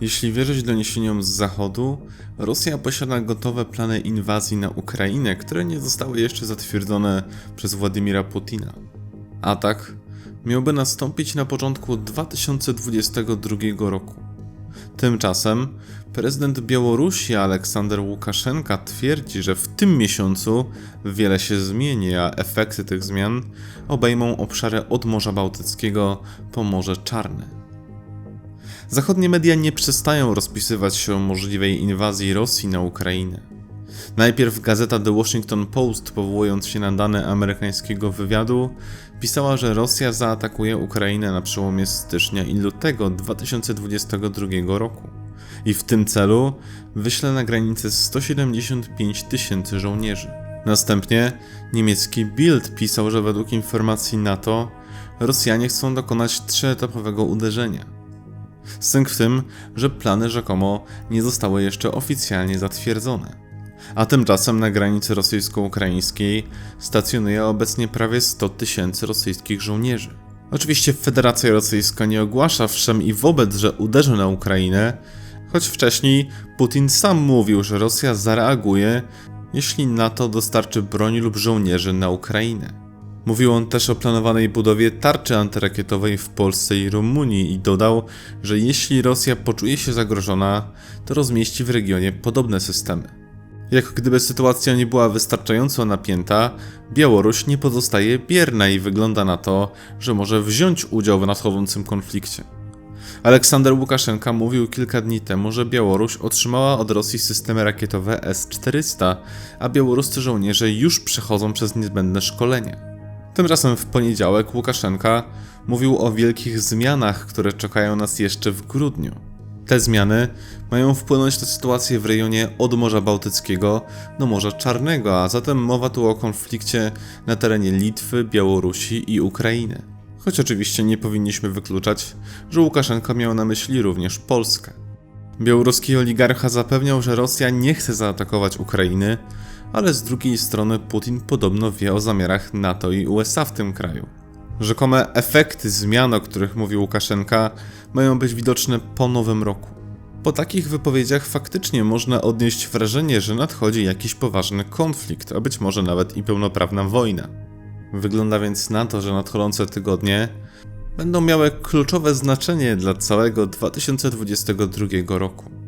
Jeśli wierzyć doniesieniom z zachodu, Rosja posiada gotowe plany inwazji na Ukrainę, które nie zostały jeszcze zatwierdzone przez Władimira Putina. Atak miałby nastąpić na początku 2022 roku. Tymczasem prezydent Białorusi Aleksander Łukaszenka twierdzi, że w tym miesiącu wiele się zmieni, a efekty tych zmian obejmą obszary od Morza Bałtyckiego po Morze Czarne. Zachodnie media nie przestają rozpisywać się o możliwej inwazji Rosji na Ukrainę. Najpierw gazeta The Washington Post, powołując się na dane amerykańskiego wywiadu, pisała, że Rosja zaatakuje Ukrainę na przełomie stycznia i lutego 2022 roku i w tym celu wyśle na granicę 175 tysięcy żołnierzy. Następnie niemiecki Bild pisał, że według informacji NATO Rosjanie chcą dokonać trzyetapowego uderzenia. Sęk w tym, że plany rzekomo nie zostały jeszcze oficjalnie zatwierdzone. A tymczasem na granicy rosyjsko-ukraińskiej stacjonuje obecnie prawie 100 tysięcy rosyjskich żołnierzy. Oczywiście Federacja Rosyjska nie ogłasza wszem i wobec, że uderzy na Ukrainę, choć wcześniej Putin sam mówił, że Rosja zareaguje, jeśli NATO dostarczy broń lub żołnierzy na Ukrainę. Mówił on też o planowanej budowie tarczy antyrakietowej w Polsce i Rumunii i dodał, że jeśli Rosja poczuje się zagrożona, to rozmieści w regionie podobne systemy. Jak gdyby sytuacja nie była wystarczająco napięta, Białoruś nie pozostaje bierna i wygląda na to, że może wziąć udział w nadchodzącym konflikcie. Aleksander Łukaszenka mówił kilka dni temu, że Białoruś otrzymała od Rosji systemy rakietowe S-400, a białoruscy żołnierze już przechodzą przez niezbędne szkolenia. Tymczasem w poniedziałek Łukaszenka mówił o wielkich zmianach, które czekają nas jeszcze w grudniu. Te zmiany mają wpłynąć na sytuację w rejonie od Morza Bałtyckiego do Morza Czarnego, a zatem mowa tu o konflikcie na terenie Litwy, Białorusi i Ukrainy. Choć oczywiście nie powinniśmy wykluczać, że Łukaszenka miał na myśli również Polskę. Białoruski oligarcha zapewniał, że Rosja nie chce zaatakować Ukrainy, ale z drugiej strony Putin podobno wie o zamiarach NATO i USA w tym kraju. Rzekome efekty zmian, o których mówił Łukaszenka, mają być widoczne po nowym roku. Po takich wypowiedziach faktycznie można odnieść wrażenie, że nadchodzi jakiś poważny konflikt, a być może nawet i pełnoprawna wojna. Wygląda więc na to, że nadchodzące tygodnie będą miały kluczowe znaczenie dla całego 2022 roku.